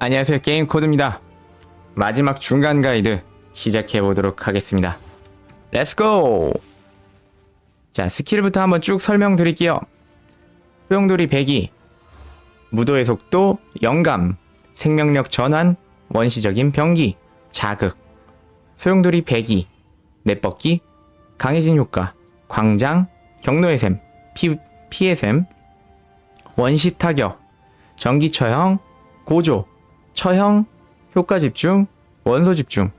안녕하세요 게임 코드입니다. 마지막 중간 가이드 시작해 보도록 하겠습니다. 렛츠고! 자 스킬부터 한번 쭉 설명드릴게요. 소용돌이 배기, 무도의 속도, 영감, 생명력 전환, 원시적인 병기, 자극, 소용돌이 배기, 내뻗기, 강해진 효과, 광장, 경로의 샘, 피, 피의 샘, 원시 타격, 전기 처형, 고조, 처형, 효과 집중, 원소 집중,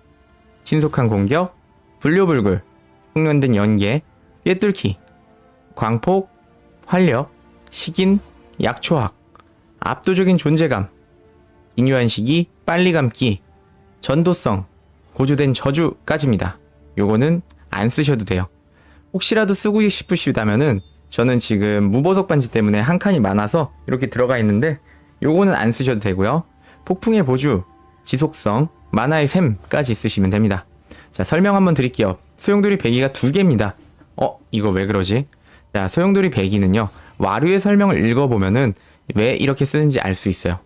신속한 공격, 불료불굴, 숙련된 연계, 꿰뚫기, 광폭, 활력, 식인, 약초학, 압도적인 존재감, 인유한 시기, 빨리 감기, 전도성, 고조된 저주까지입니다. 요거는 안 쓰셔도 돼요. 혹시라도 쓰고 싶으시다면은 저는 지금 무보석 반지 때문에 한 칸이 많아서 이렇게 들어가 있는데 요거는 안 쓰셔도 되고요. 폭풍의 보주, 지속성, 만화의 샘까지 쓰시면 됩니다. 자, 설명 한번 드릴게요. 소용돌이 배기가 두 개입니다. 어, 이거 왜 그러지? 자, 소용돌이 배기는요. 와류의 설명을 읽어보면은 왜 이렇게 쓰는지 알 수 있어요.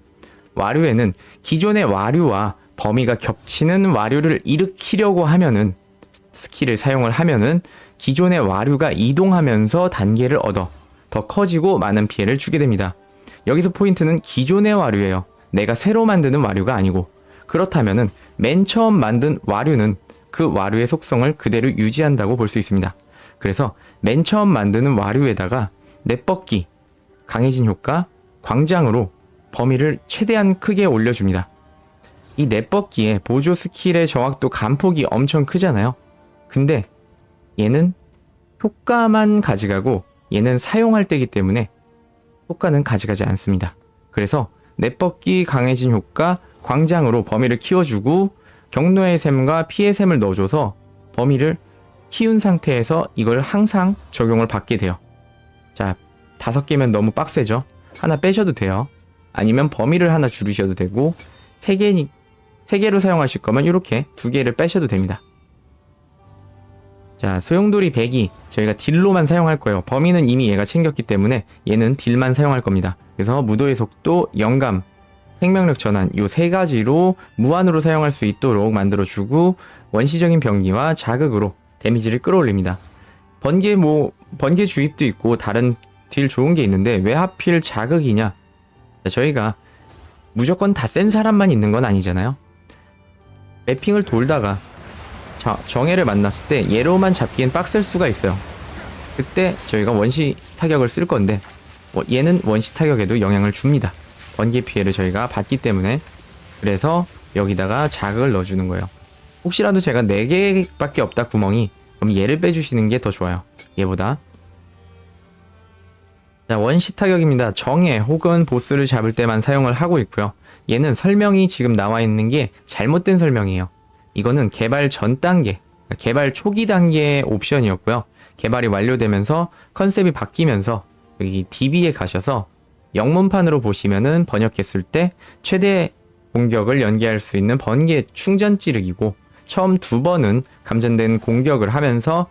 와류에는 기존의 와류와 범위가 겹치는 와류를 일으키려고 하면은 스킬을 사용을 하면은 기존의 와류가 이동하면서 단계를 얻어 더 커지고 많은 피해를 주게 됩니다. 여기서 포인트는 기존의 와류예요. 내가 새로 만드는 와류가 아니고 그렇다면은 맨 처음 만든 와류는 그 와류의 속성을 그대로 유지한다고 볼 수 있습니다. 그래서 맨 처음 만드는 와류에다가 내뻗기, 강해진 효과, 광장으로 범위를 최대한 크게 올려줍니다. 이 내뻗기에 보조 스킬의 정확도 간폭이 엄청 크잖아요. 근데 얘는 효과만 가져가고 얘는 사용할 때이기 때문에 효과는 가져가지 않습니다. 그래서 내뻗기 강해진 효과 광장으로 범위를 키워주고 경로의 샘과 피의 샘을 넣어줘서 범위를 키운 상태에서 이걸 항상 적용을 받게 돼요. 자, 다섯 개면 너무 빡세죠? 하나 빼셔도 돼요. 아니면 범위를 하나 줄이셔도 되고 세 개니 세 개로 사용하실 거면 이렇게 두 개를 빼셔도 됩니다. 자, 소용돌이 100이 저희가 딜로만 사용할 거예요. 범위는 이미 얘가 챙겼기 때문에 얘는 딜만 사용할 겁니다. 그래서 무도의 속도, 영감, 생명력 전환 요 세 가지로 무한으로 사용할 수 있도록 만들어주고 원시적인 병기와 자극으로 데미지를 끌어올립니다. 번개 뭐 번개 주입도 있고 다른 딜 좋은 게 있는데 왜 하필 자극이냐? 자, 저희가 무조건 다 센 사람만 있는 건 아니잖아요. 맵핑을 돌다가 자, 정해를 만났을 때 얘로만 잡기엔 빡셀 수가 있어요. 그때 저희가 원시 타격을 쓸 건데 어, 얘는 원시 타격에도 영향을 줍니다. 번개 피해를 저희가 받기 때문에 그래서 여기다가 자극을 넣어주는 거예요. 혹시라도 제가 4개밖에 없다 구멍이 그럼 얘를 빼주시는 게 더 좋아요. 얘보다 자, 원시 타격입니다. 정해 혹은 보스를 잡을 때만 사용을 하고 있고요. 얘는 설명이 지금 나와 있는 게 잘못된 설명이에요. 이거는 개발 전 단계, 그러니까 개발 초기 단계의 옵션이었고요. 개발이 완료되면서 컨셉이 바뀌면서 여기 DB에 가셔서 영문판으로 보시면은 번역했을 때 최대 공격을 연계할 수 있는 번개 충전 찌르기고 처음 두 번은 감전된 공격을 하면서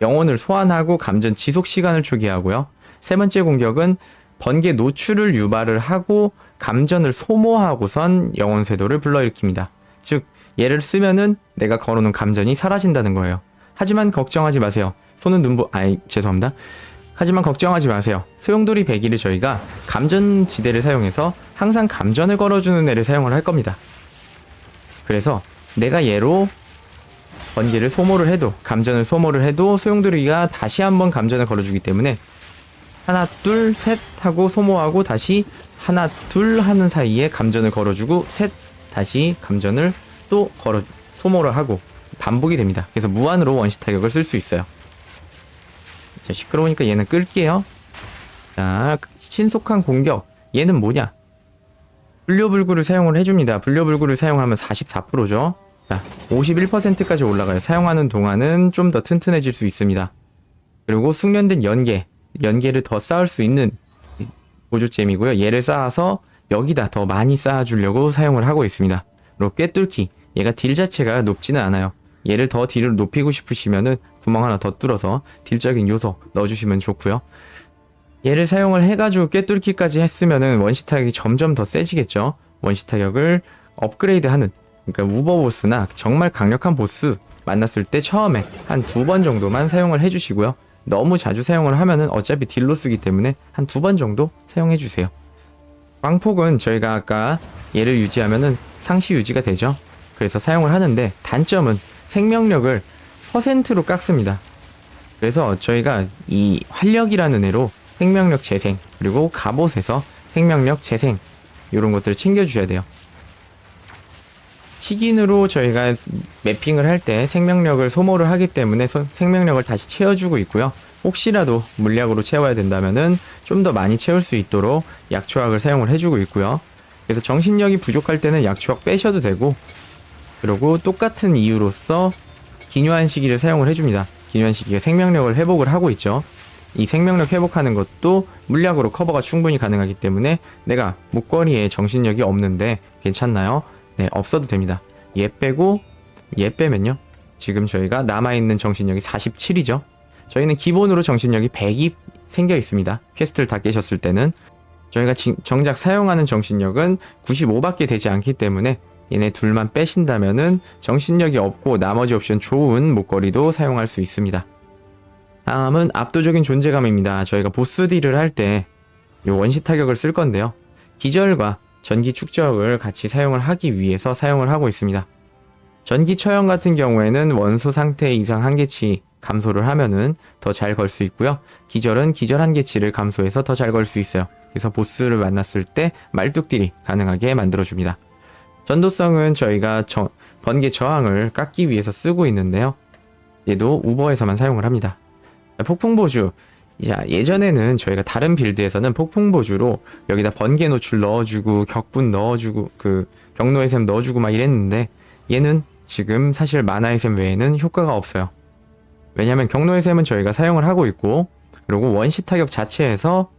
영혼을 소환하고 감전 지속 시간을 초기하고요. 세 번째 공격은 번개 노출을 유발을 하고 감전을 소모하고선 영혼 쇄도를 불러일으킵니다. 즉 얘를 쓰면은 내가 걸어놓은 감전이 사라진다는 거예요. 하지만 걱정하지 마세요. 손은 눈부 아이 죄송합니다. 하지만 걱정하지 마세요. 소용돌이 배기를 저희가 감전 지대를 사용해서 항상 감전을 걸어주는 애를 사용을 할 겁니다. 그래서 내가 얘로 번개를 소모를 해도 감전을 소모를 해도 소용돌이가 다시 한번 감전을 걸어주기 때문에 하나 둘 셋 하고 소모하고 다시 하나 둘 하는 사이에 감전을 걸어주고 셋 다시 감전을 또 걸어 소모를 하고 반복이 됩니다. 그래서 무한으로 원시 타격을 쓸 수 있어요. 자 시끄러우니까 얘는 끌게요. 자 신속한 공격 얘는 뭐냐? 불료불구를 사용을 해줍니다. 불료불구를 사용하면 44%죠. 자 51%까지 올라가요. 사용하는 동안은 좀 더 튼튼해질 수 있습니다. 그리고 숙련된 연계 연계를 더 쌓을 수 있는 보조잼이고요. 얘를 쌓아서 여기다 더 많이 쌓아주려고 사용을 하고 있습니다. 그리고 꿰뚫기 얘가 딜 자체가 높지는 않아요. 얘를 더 딜을 높이고 싶으시면은 구멍 하나 더 뚫어서 딜적인 요소 넣어주시면 좋고요. 얘를 사용을 해가지고 꿰뚫기까지 했으면은 원시 타격이 점점 더 세지겠죠. 원시 타격을 업그레이드하는 그러니까 우버 보스나 정말 강력한 보스 만났을 때 처음에 한 두 번 정도만 사용을 해주시고요. 너무 자주 사용을 하면은 어차피 딜로 쓰기 때문에 한 두 번 정도 사용해 주세요. 광폭은 저희가 아까 얘를 유지하면은 상시 유지가 되죠. 그래서 사용을 하는데 단점은 생명력을 퍼센트로 깎습니다. 그래서 저희가 이 활력이라는 애로 생명력 재생 그리고 갑옷에서 생명력 재생 이런 것들을 챙겨주셔야 돼요. 식인으로 저희가 매핑을 할 때 생명력을 소모를 하기 때문에 소- 생명력을 다시 채워주고 있고요. 혹시라도 물약으로 채워야 된다면은 좀 더 많이 채울 수 있도록 약초약을 사용을 해주고 있고요. 그래서 정신력이 부족할 때는 약초약 빼셔도 되고, 그리고 똑같은 이유로서 기묘한 시기를 사용을 해줍니다. 기묘한 시기가 생명력을 회복을 하고 있죠. 이 생명력 회복하는 것도 물약으로 커버가 충분히 가능하기 때문에 내가 목걸이에 정신력이 없는데 괜찮나요? 네, 없어도 됩니다. 얘 빼고 얘 빼면요. 지금 저희가 남아있는 정신력이 47이죠. 저희는 기본으로 정신력이 100이 생겨 있습니다. 퀘스트를 다 깨셨을 때는 저희가 지- 정작 사용하는 정신력은 95밖에 되지 않기 때문에 얘네 둘만 빼신다면은 정신력이 없고 나머지 옵션 좋은 목걸이도 사용할 수 있습니다. 다음은 압도적인 존재감입니다. 저희가 보스 딜을 할때 원시 타격을 쓸 건데요. 기절과 전기 축적을 같이 사용을 하기 위해서 사용을 하고 있습니다. 전기 처형 같은 경우에는 원소 상태 이상 한계치 감소를 하면은 더 잘 걸 수 있고요. 기절은 기절 한계치를 감소해서 더 잘 걸 수 있어요. 그래서 보스를 만났을 때 말뚝딜이 가능하게 만들어줍니다. 전도성은 저희가 저- 번개 저항을 깎기 위해서 쓰고 있는데요. 얘도 우버에서만 사용을 합니다. 폭풍보주. 자, 예전에는 저희가 다른 빌드에서는 폭풍보주로 여기다 번개 노출 넣어주고 격분 넣어주고 그 경로의 샘 넣어주고 막 이랬는데 얘는 지금 사실 만화의 샘 외에는 효과가 없어요. 왜냐면 경로의 샘은 저희가 사용을 하고 있고 그리고 원시 타격 자체에서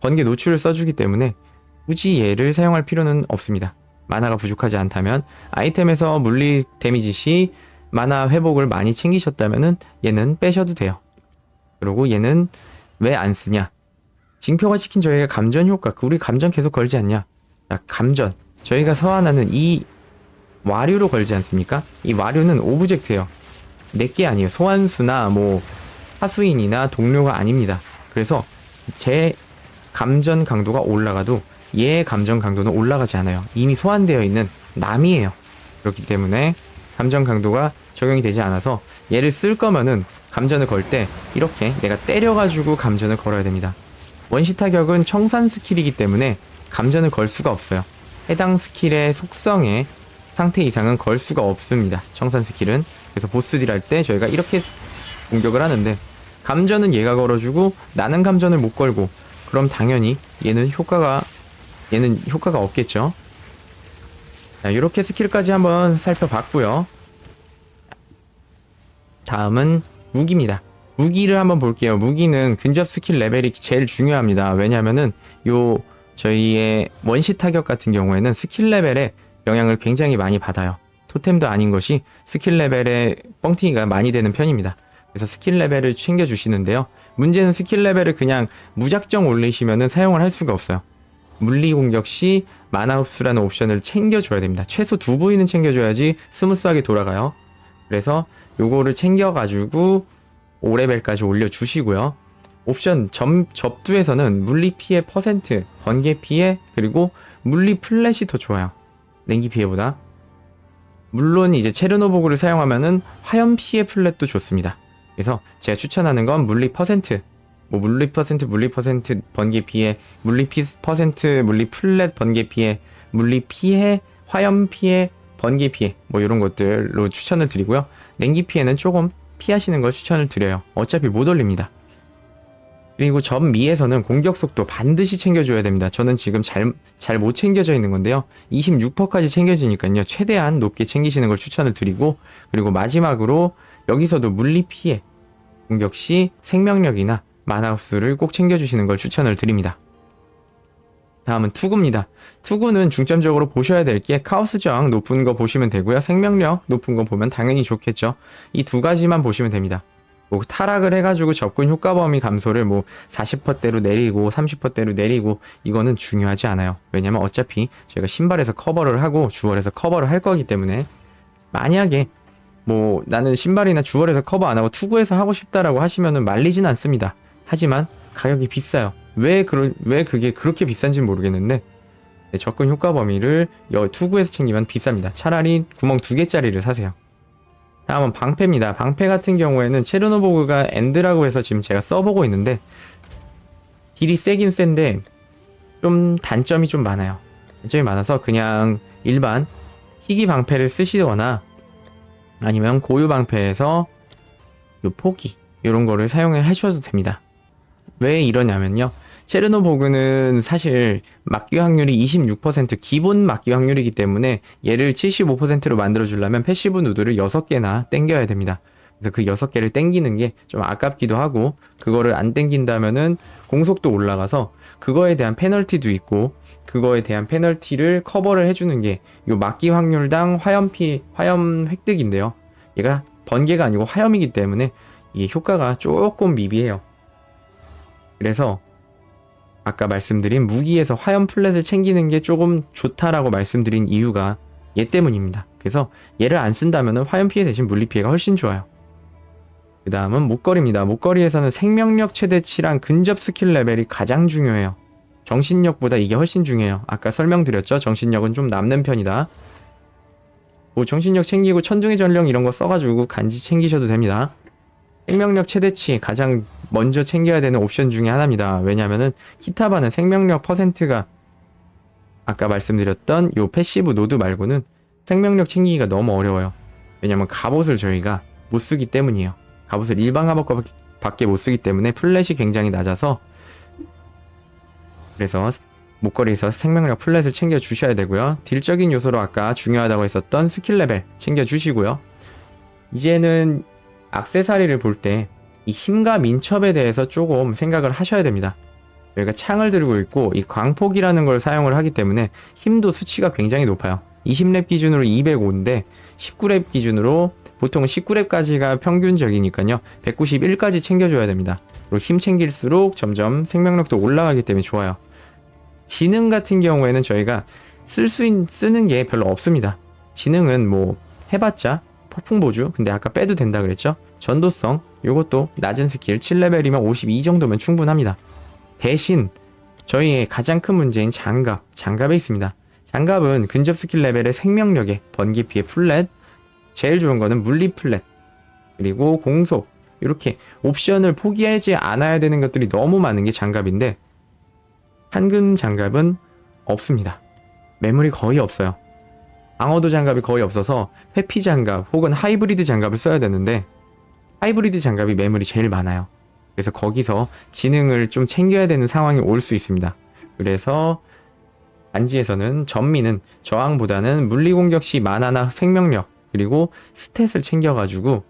번개 노출을 써주기 때문에 굳이 얘를 사용할 필요는 없습니다. 만화가 부족하지 않다면 아이템에서 물리 데미지 시 만화 회복을 많이 챙기셨다면은 얘는 빼셔도 돼요. 그리고 얘는 왜 안 쓰냐? 징표가 시킨 저희가 감전 효과, 그 우리 감전 계속 걸지 않냐? 자, 감전. 저희가 서한하는 이 와류로 걸지 않습니까? 이 와류는 오브젝트예요. 내게 아니에요. 소환수나 뭐 하수인이나 동료가 아닙니다. 그래서 제 감전 강도가 올라가도 얘의 감전 강도는 올라가지 않아요. 이미 소환되어 있는 남이에요. 그렇기 때문에 감전 강도가 적용이 되지 않아서 얘를 쓸 거면은 감전을 걸 때 이렇게 내가 때려가지고 감전을 걸어야 됩니다. 원시 타격은 청산 스킬이기 때문에 감전을 걸 수가 없어요. 해당 스킬의 속성에 상태 이상은 걸 수가 없습니다. 청산 스킬은. 그래서 보스딜 할 때 저희가 이렇게 공격을 하는데 감전은 얘가 걸어주고 나는 감전을 못 걸고 그럼 당연히 얘는 효과가 얘는 효과가 없겠죠. 자, 이렇게 스킬까지 한번 살펴봤고요. 다음은 무기입니다. 무기를 한번 볼게요. 무기는 근접 스킬 레벨이 제일 중요합니다. 왜냐면은 요 저희의 원시 타격 같은 경우에는 스킬 레벨에 영향을 굉장히 많이 받아요. 토템도 아닌 것이 스킬 레벨에 뻥튀기가 많이 되는 편입니다. 그래서 스킬 레벨을 챙겨 주시는데요. 문제는 스킬 레벨을 그냥 무작정 올리시면은 사용을 할 수가 없어요. 물리 공격 시 마나 흡수라는 옵션을 챙겨줘야 됩니다. 최소 두 부위는 챙겨줘야지 스무스하게 돌아가요. 그래서 요거를 챙겨가지고 5레벨까지 올려주시고요. 옵션 점, 접두에서는 물리 피해 퍼센트, 번개 피해, 그리고 물리 플랫이 더 좋아요. 냉기 피해보다. 물론 이제 체르노보그를 사용하면은 화염 피해 플랫도 좋습니다. 그래서 제가 추천하는 건 물리 퍼센트, 뭐 물리 퍼센트, 물리 퍼센트, 번개 피해, 물리 피 퍼센트, 물리 플랫, 번개 피해, 물리 피해, 화염 피해, 번개 피해, 뭐 이런 것들로 추천을 드리고요. 냉기 피해는 조금 피하시는 걸 추천을 드려요. 어차피 못 올립니다. 그리고 전미에서는 공격 속도 반드시 챙겨줘야 됩니다. 저는 지금 잘, 잘 못 챙겨져 있는 건데요. 26%까지 챙겨지니까요. 최대한 높게 챙기시는 걸 추천을 드리고, 그리고 마지막으로 여기서도 물리 피해, 공격 시 생명력이나 만화 흡수를 꼭 챙겨주시는 걸 추천을 드립니다. 다음은 투구입니다. 투구는 중점적으로 보셔야 될 게 카오스 저항 높은 거 보시면 되고요. 생명력 높은 거 보면 당연히 좋겠죠. 이 두 가지만 보시면 됩니다. 뭐 타락을 해가지고 접근 효과 범위 감소를 뭐 40%대로 내리고 30%대로 내리고 이거는 중요하지 않아요. 왜냐면 어차피 저희가 신발에서 커버를 하고 주얼에서 커버를 할 거기 때문에 만약에 뭐 나는 신발이나 주얼에서 커버 안 하고 투구에서 하고 싶다라고 하시면은 말리진 않습니다. 하지만 가격이 비싸요. 왜 그럴 왜 그게 그렇게 비싼지 는 모르겠는데 네, 접근 효과 범위를 여 투구에서 챙기면 비쌉니다. 차라리 구멍 두 개짜리를 사세요. 다음은 방패입니다. 방패 같은 경우에는 체르노보그가 엔드라고 해서 지금 제가 써보고 있는데 딜이 세긴 센데 좀 단점이 좀 많아요. 단점이 많아서 그냥 일반 희귀 방패를 쓰시거나 아니면 고유 방패에서 요 포기 이런 거를 사용해 하셔도 됩니다. 왜 이러냐면요. 체르노보그는 사실 막기 확률이 26% 기본 막기 확률이기 때문에 얘를 75%로 만들어 주려면 패시브 누드를 6개나 땡겨야 됩니다. 그래서 그 6개를 땡기는 게 좀 아깝기도 하고 그거를 안 땡긴다면은 공속도 올라가서 그거에 대한 페널티도 있고 그거에 대한 페널티를 커버를 해주는 게요 막기 확률당 화염 피 화염 획득인데요. 얘가 번개가 아니고 화염이기 때문에 이게 효과가 조금 미비해요. 그래서 아까 말씀드린 무기에서 화염 플랫을 챙기는 게 조금 좋다라고 말씀드린 이유가 얘 때문입니다. 그래서 얘를 안 쓴다면 화염 피해 대신 물리 피해가 훨씬 좋아요. 그 다음은 목걸이입니다. 목걸이에서는 생명력 최대치랑 근접 스킬 레벨이 가장 중요해요. 정신력보다 이게 훨씬 중요해요. 아까 설명드렸죠? 정신력은 좀 남는 편이다. 뭐 정신력 챙기고 천둥의 전령 이런 거 써가지고 간지 챙기셔도 됩니다. 생명력 최대치 가장 먼저 챙겨야 되는 옵션 중에 하나입니다. 왜냐면은 키타바는 생명력 퍼센트가 아까 말씀드렸던 요 패시브 노드 말고는 생명력 챙기기가 너무 어려워요. 왜냐면 갑옷을 저희가 못 쓰기 때문이에요. 갑옷을 일반 갑옷밖에 못 쓰기 때문에 플랫이 굉장히 낮아서 그래서 목걸이에서 생명력 플랫을 챙겨 주셔야 되고요. 딜적인 요소로 아까 중요하다고 했었던 스킬 레벨 챙겨 주시고요. 이제는 악세사리를 볼 때 이 힘과 민첩에 대해서 조금 생각을 하셔야 됩니다. 저희가 창을 들고 있고 이 광폭이라는 걸 사용을 하기 때문에 힘도 수치가 굉장히 높아요. 20렙 기준으로 205인데 19렙 기준으로 보통 19렙까지가 평균적이니까요. 191까지 챙겨줘야 됩니다. 그리고 힘 챙길수록 점점 생명력도 올라가기 때문에 좋아요. 지능 같은 경우에는 저희가 쓸 수 쓰는 게 별로 없습니다. 지능은 뭐 해봤자 폭풍 보주 근데 아까 빼도 된다 그랬죠? 전도성 요것도 낮은 스킬 7레벨이면 52 정도면 충분합니다. 대신 저희의 가장 큰 문제인 장갑 장갑에 있습니다. 장갑은 근접 스킬 레벨의 생명력에 번개 피해 플랫 제일 좋은 거는 물리 플랫 그리고 공속 이렇게 옵션을 포기하지 않아야 되는 것들이 너무 많은 게 장갑인데 한근 장갑은 없습니다. 매물이 거의 없어요. 방어도 장갑이 거의 없어서 회피 장갑 혹은 하이브리드 장갑을 써야 되는데 하이브리드 장갑이 매물이 제일 많아요. 그래서 거기서 지능을 좀 챙겨야 되는 상황이 올 수 있습니다. 그래서 반지에서는 전미는 저항보다는 물리 공격 시 만화나 생명력 그리고 스탯을 챙겨가지고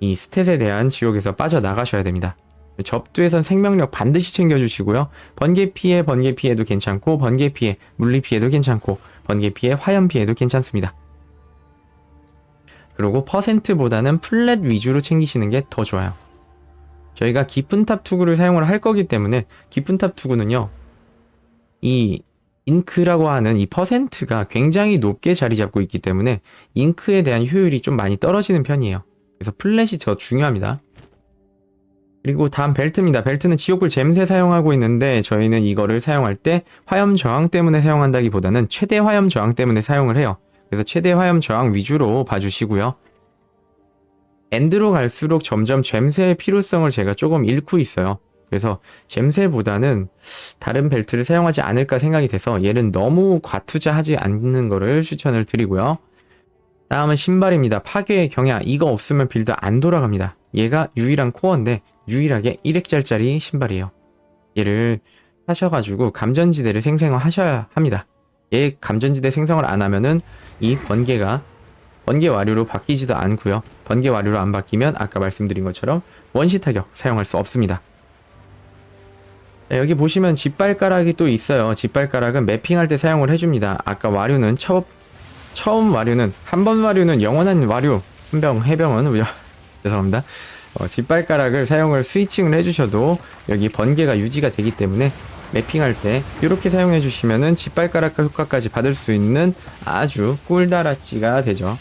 이 스탯에 대한 지옥에서 빠져나가셔야 됩니다. 접두에선 생명력 반드시 챙겨주시고요. 번개 피해, 번개 피해도 괜찮고, 번개 피해, 물리 피해도 괜찮고, 번개 피해, 화염 피해도 괜찮습니다. 그리고 퍼센트보다는 플랫 위주로 챙기시는 게 더 좋아요. 저희가 깊은 탑 투구를 사용을 할 거기 때문에 깊은 탑 투구는요. 이 잉크라고 하는 이 퍼센트가 굉장히 높게 자리 잡고 있기 때문에 잉크에 대한 효율이 좀 많이 떨어지는 편이에요. 그래서 플랫이 더 중요합니다. 그리고 다음 벨트입니다. 벨트는 지옥불 잼새 사용하고 있는데 저희는 이거를 사용할 때 화염 저항 때문에 사용한다기보다는 최대 화염 저항 때문에 사용을 해요. 그래서 최대 화염 저항 위주로 봐주시고요. 엔드로 갈수록 점점 잼새의 필요성을 제가 조금 잃고 있어요. 그래서 잼새보다는 다른 벨트를 사용하지 않을까 생각이 돼서 얘는 너무 과투자하지 않는 거를 추천을 드리고요. 다음은 신발입니다. 파괴의 경야 이거 없으면 빌드 안 돌아갑니다. 얘가 유일한 코어인데 유일하게 1획짜리 신발이에요. 얘를 사셔가지고 감전지대를 생성하셔야 합니다. 얘 감전지대 생성을 안 하면은 이 번개가 번개 와류로 바뀌지도 않고요. 번개 와류로 안 바뀌면 아까 말씀드린 것처럼 원시 타격 사용할 수 없습니다. 자, 여기 보시면 짓발가락이 또 있어요. 짓발가락은 매핑할 때 사용을 해줍니다. 아까 와류는 처, 처음 와류는 한 번 와류는 영원한 와류. 한병 해병은 죄송합니다. 어, 짓발가락을 사용을 스위칭을 해주셔도 여기 번개가 유지가 되기 때문에 매핑할 때 이렇게 사용해 주시면은 짓발가락 효과까지 받을 수 있는 아주 꿀다라찌가 되죠.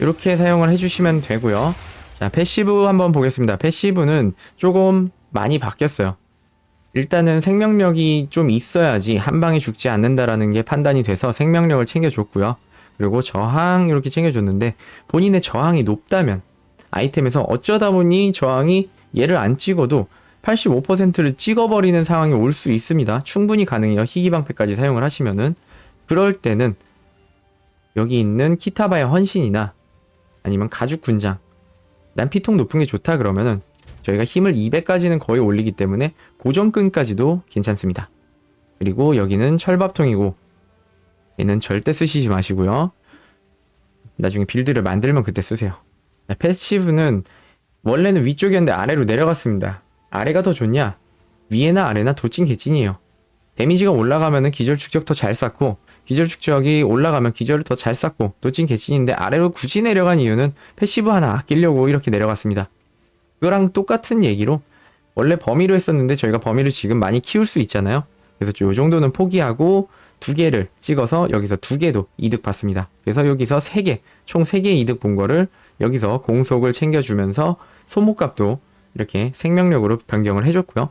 이렇게 사용을 해주시면 되고요. 자 패시브 한번 보겠습니다. 패시브는 조금 많이 바뀌었어요. 일단은 생명력이 좀 있어야지 한 방에 죽지 않는다라는 게 판단이 돼서 생명력을 챙겨줬고요. 그리고 저항 이렇게 챙겨줬는데 본인의 저항이 높다면 아이템에서 어쩌다 보니 저항이 얘를 안 찍어도 85%를 찍어버리는 상황이 올 수 있습니다. 충분히 가능해요. 희귀방패까지 사용을 하시면은 그럴 때는 여기 있는 키타바의 헌신이나 아니면 가죽 군장 난 피통 높은 게 좋다 그러면은 저희가 힘을 200까지는 거의 올리기 때문에 고정끈까지도 괜찮습니다. 그리고 여기는 철밥통이고 얘는 절대 쓰시지 마시고요. 나중에 빌드를 만들면 그때 쓰세요. 자, 패시브는 원래는 위쪽이었는데 아래로 내려갔습니다. 아래가 더 좋냐? 위에나 아래나 도찐 개찐이에요. 데미지가 올라가면은 기절 축적 더 잘 쌓고 기절 축적이 올라가면 기절을 더 잘 쌓고 도찐 개찐인데 아래로 굳이 내려간 이유는 패시브 하나 아끼려고 이렇게 내려갔습니다. 그거랑 똑같은 얘기로 원래 범위로 했었는데 저희가 범위를 지금 많이 키울 수 있잖아요. 그래서 요 정도는 포기하고 두 개를 찍어서 여기서 두 개도 이득 받습니다. 그래서 여기서 세 개, 총 세 개의 이득 본 거를 여기서 공속을 챙겨주면서 소모값도 이렇게 생명력으로 변경을 해줬고요.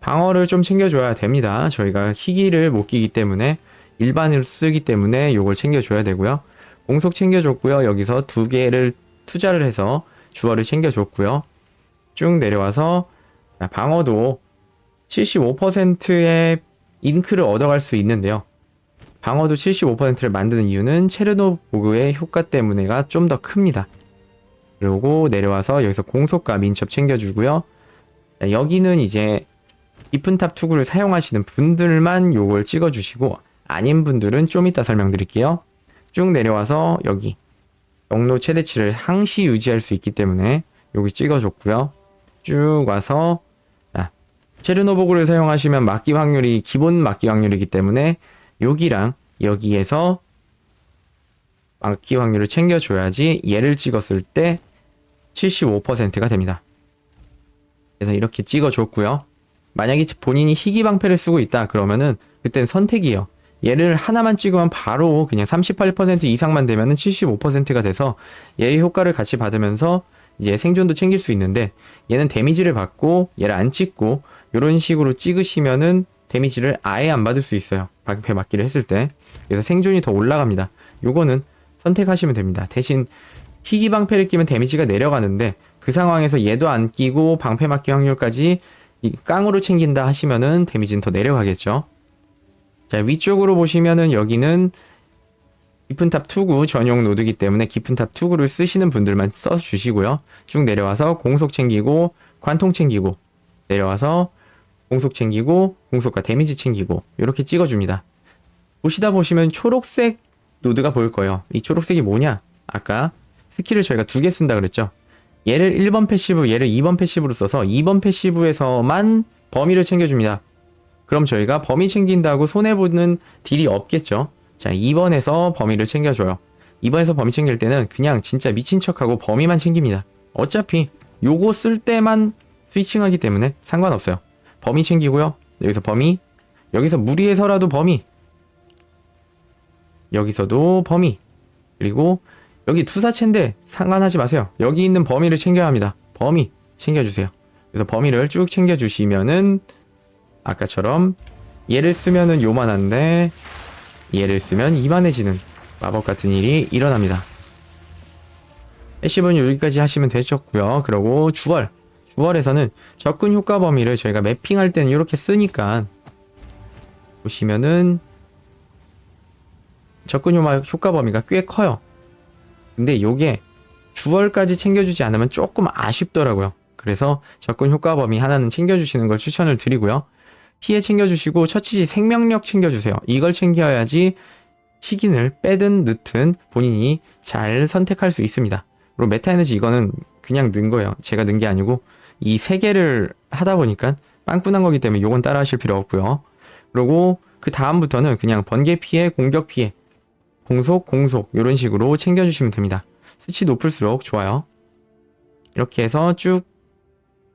방어를 좀 챙겨줘야 됩니다. 저희가 희귀를 못 끼기 때문에 일반으로 쓰기 때문에 요걸 챙겨줘야 되고요. 공속 챙겨줬고요. 여기서 두 개를 투자를 해서 주어를 챙겨줬고요. 쭉 내려와서 방어도 75%의 잉크를 얻어갈 수 있는데요. 방어도 75%를 만드는 이유는 체르노보그의 효과 때문에가 좀 더 큽니다. 그리고 내려와서 여기서 공속과 민첩 챙겨주고요. 자, 여기는 이제 깊은 탑 투구를 사용하시는 분들만 요걸 찍어주시고 아닌 분들은 좀 이따 설명드릴게요. 쭉 내려와서 여기 경로 최대치를 항시 유지할 수 있기 때문에 여기 찍어줬고요. 쭉 와서 자, 체르노보그를 사용하시면 막기 확률이 기본 막기 확률이기 때문에 여기랑 여기에서 막기 확률을 챙겨줘야지 얘를 찍었을 때 75%가 됩니다. 그래서 이렇게 찍어줬고요. 만약에 본인이 희귀 방패를 쓰고 있다 그러면은 그땐 선택이에요. 얘를 하나만 찍으면 바로 그냥 38% 이상만 되면은 75%가 돼서 얘의 효과를 같이 받으면서 이제 생존도 챙길 수 있는데 얘는 데미지를 받고 얘를 안 찍고 이런 식으로 찍으시면은 데미지를 아예 안 받을 수 있어요. 방패 맞기를 했을 때. 그래서 생존이 더 올라갑니다. 요거는 선택하시면 됩니다. 대신 희귀 방패를 끼면 데미지가 내려가는데 그 상황에서 얘도 안 끼고 방패 맞기 확률까지 이 깡으로 챙긴다 하시면은 데미지는 더 내려가겠죠. 자, 위쪽으로 보시면은 여기는 깊은 탑 투구 전용 노드기 때문에 깊은 탑 투구를 쓰시는 분들만 써주시고요. 쭉 내려와서 공속 챙기고 관통 챙기고 내려와서 공속 챙기고 공속과 데미지 챙기고 이렇게 찍어줍니다. 보시다 보시면 초록색 노드가 보일 거예요. 이 초록색이 뭐냐? 아까 스킬을 저희가 두 개 쓴다 그랬죠. 얘를 1번 패시브, 얘를 2번 패시브로 써서 2번 패시브에서만 범위를 챙겨줍니다. 그럼 저희가 범위 챙긴다고 손해보는 딜이 없겠죠. 자, 2번에서 범위를 챙겨줘요. 2번에서 범위 챙길 때는 그냥 진짜 미친 척하고 범위만 챙깁니다. 어차피 요거 쓸 때만 스위칭하기 때문에 상관없어요. 범위 챙기고요. 여기서 범위. 여기서 무리해서라도 범위. 여기서도 범위. 그리고 여기 투사체인데 상관하지 마세요. 여기 있는 범위를 챙겨야 합니다. 범위 챙겨주세요. 그래서 범위를 쭉 챙겨주시면은 아까처럼 얘를 쓰면은 요만한데 얘를 쓰면 이만해지는 마법 같은 일이 일어납니다. 패시브는 여기까지 하시면 되셨고요. 그리고 주얼. 주얼에서는 접근 효과 범위를 저희가 매핑할 때는 이렇게 쓰니까 보시면은 접근 효과 범위가 꽤 커요. 근데 요게 주얼까지 챙겨주지 않으면 조금 아쉽더라고요. 그래서 접근 효과 범위 하나는 챙겨주시는 걸 추천을 드리고요. 피해 챙겨주시고 처치시 생명력 챙겨주세요. 이걸 챙겨야지 치긴을 빼든 넣든 본인이 잘 선택할 수 있습니다. 그리고 메타에너지 이거는 그냥 넣은 거예요. 제가 넣은 게 아니고 이 세 개를 하다 보니까 빵꾸난 거기 때문에 요건 따라 하실 필요 없고요. 그리고 그 다음부터는 그냥 번개 피해, 공격 피해, 공속, 공속 이런 식으로 챙겨주시면 됩니다. 수치 높을수록 좋아요. 이렇게 해서 쭉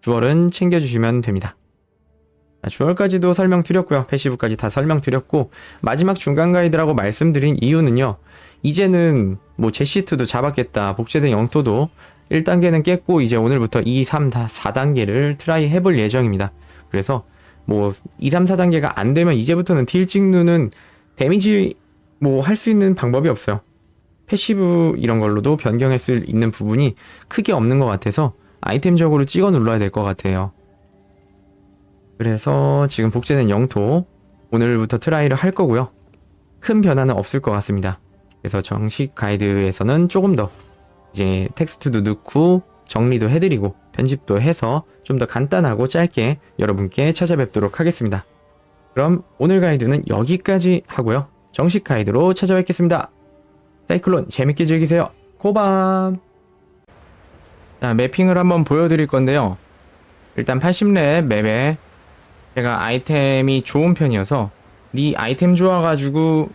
주얼은 챙겨주시면 됩니다. 자, 주얼까지도 설명드렸고요. 패시브까지 다 설명드렸고 마지막 중간 가이드라고 말씀드린 이유는요. 이제는 뭐 제시트도 잡았겠다. 복제된 영토도 1단계는 깼고 이제 오늘부터 2, 3, 4단계를 트라이 해볼 예정입니다. 그래서 뭐 2, 3, 4단계가 안 되면 이제부터는 딜 찍누는 데미지 뭐 할 수 있는 방법이 없어요. 패시브 이런 걸로도 변경할 수 있는 부분이 크게 없는 것 같아서 아이템적으로 찍어 눌러야 될 것 같아요. 그래서 지금 복제된 영토 오늘부터 트라이를 할 거고요. 큰 변화는 없을 것 같습니다. 그래서 정식 가이드에서는 조금 더 이제 텍스트도 넣고 정리도 해드리고 편집도 해서 좀 더 간단하고 짧게 여러분께 찾아뵙도록 하겠습니다. 그럼 오늘 가이드는 여기까지 하고요. 정식 가이드로 찾아뵙겠습니다. 사이클론 재밌게 즐기세요. 고밤! 자, 매핑을 한번 보여드릴 건데요. 일단 80렙 맵에 제가 아이템이 좋은 편이어서 네 아이템 좋아가지고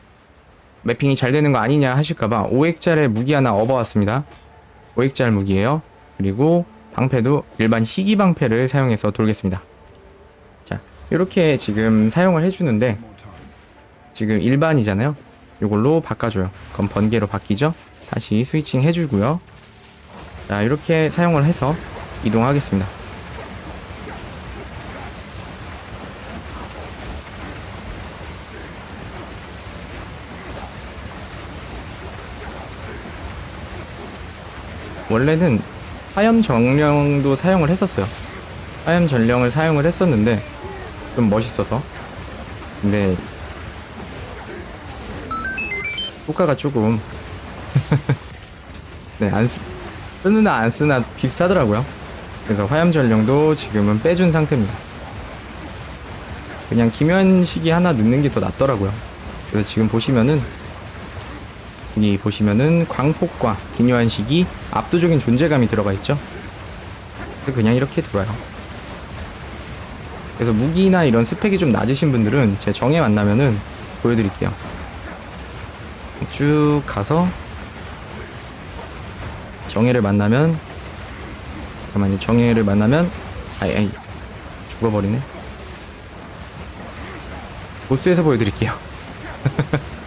매핑이 잘 되는 거 아니냐 하실까봐 5액짜리 무기 하나 업어왔습니다. 5액짜리 무기예요. 그리고 방패도 일반 희귀 방패를 사용해서 돌겠습니다. 자, 이렇게 지금 사용을 해주는데 지금 일반이잖아요. 이걸로 바꿔줘요. 그럼 번개로 바뀌죠? 다시 스위칭 해주고요. 자, 이렇게 사용을 해서 이동하겠습니다. 원래는 화염 정령도 사용을 했었어요. 화염 전령을 사용을 했었는데 좀 멋있어서. 근데 효과가 조금 네, 안 쓰, 쓰느나 안 쓰나 비슷하더라고요. 그래서 화염 전령도 지금은 빼준 상태입니다. 그냥 기면식이 하나 넣는 게 더 낫더라고요. 그래서 지금 보시면은 여기 보시면은 광폭과 기묘한식이 압도적인 존재감이 들어가 있죠. 그냥 이렇게 돌아요. 그래서 무기나 이런 스펙이 좀 낮으신 분들은 제 정에 만나면은 보여드릴게요. 쭉 가서 정예를 만나면 잠깐만요. 정예를 만나면 아이 아이 죽어버리네. 보스에서 보여드릴게요.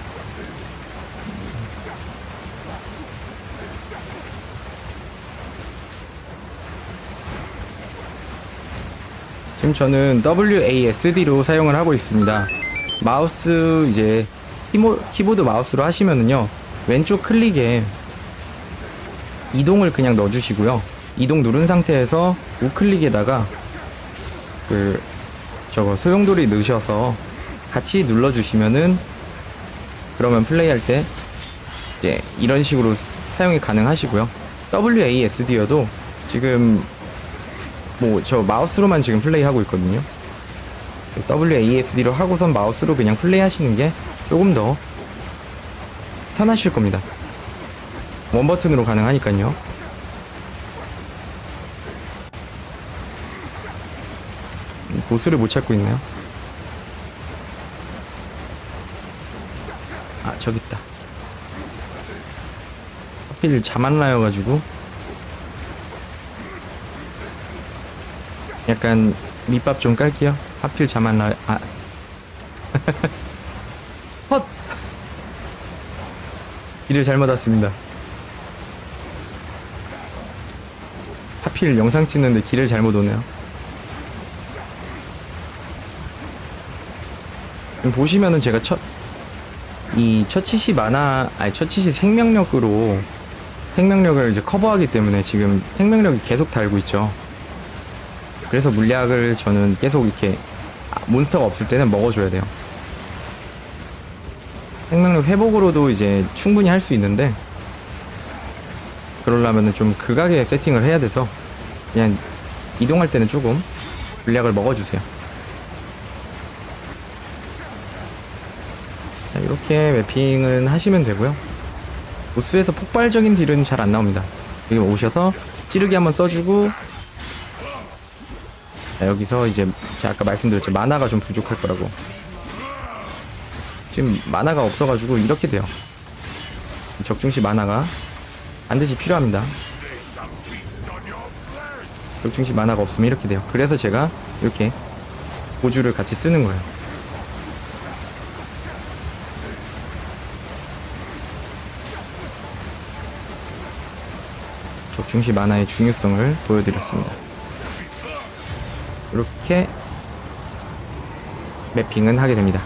지금 저는 WASD로 사용을 하고 있습니다. 마우스 이제 키모, 키보드 마우스로 하시면은요 왼쪽 클릭에 이동을 그냥 넣어주시고요. 이동 누른 상태에서 우클릭에다가 그 저거 소용돌이 넣으셔서 같이 눌러주시면은 그러면 플레이할 때 이제 이런 식으로 사용이 가능하시고요. WASD여도 지금 뭐 저 마우스로만 지금 플레이하고 있거든요. WASD로 하고선 마우스로 그냥 플레이 하시는 게 조금 더 편하실 겁니다. 원 버튼으로 가능하니까요. 보스를 못 찾고 있네요. 아, 저기 있다. 하필 자만라여가지고 약간 밑밥 좀 깔게요. 하필 자만라 아 길을 잘못 왔습니다. 하필 영상 찍는데 길을 잘못 오네요. 보시면은 제가 첫, 이 처치시 만화, 아니 처치시 생명력으로 생명력을 이제 커버하기 때문에 지금 생명력이 계속 달고 있죠. 그래서 물약을 저는 계속 이렇게 아, 몬스터가 없을 때는 먹어줘야 돼요. 생명력 회복으로도 이제 충분히 할 수 있는데 그러려면은 좀 극악의 세팅을 해야 돼서 그냥 이동할 때는 조금 물약을 먹어주세요. 자, 이렇게 매핑은 하시면 되고요. 보스에서 폭발적인 딜은 잘 안 나옵니다. 여기 오셔서 찌르기 한번 써주고 자, 여기서 이제 제가 아까 말씀드렸죠 만화가 좀 부족할 거라고 지금 만화가 없어가지고 이렇게 돼요 적중시 만화가 반드시 필요합니다 적중시 만화가 없으면 이렇게 돼요. 그래서 제가 이렇게 보주를 같이 쓰는 거예요. 적중시 만화의 중요성을 보여드렸습니다. 이렇게 매핑은 하게 됩니다.